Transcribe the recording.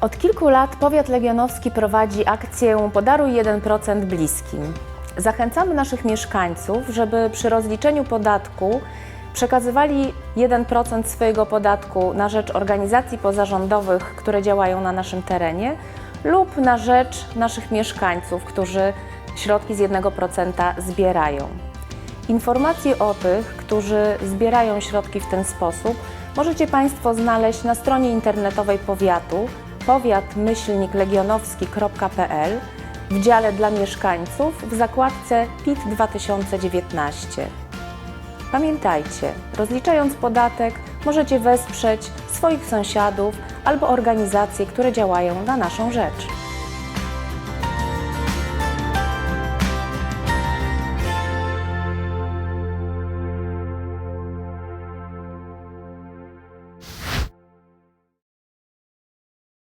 Od kilku lat powiat legionowski prowadzi akcję Podaruj 1% bliskim. Zachęcamy naszych mieszkańców, żeby przy rozliczeniu podatku przekazywali 1% swojego podatku na rzecz organizacji pozarządowych, które działają na naszym terenie lub na rzecz naszych mieszkańców, którzy środki z 1% zbierają. Informacje o tych, którzy zbierają środki w ten sposób, możecie Państwo znaleźć na stronie internetowej powiatu powiat-legionowski.pl w dziale dla mieszkańców w zakładce PIT 2019. Pamiętajcie, rozliczając podatek możecie wesprzeć swoich sąsiadów albo organizacje, które działają na naszą rzecz.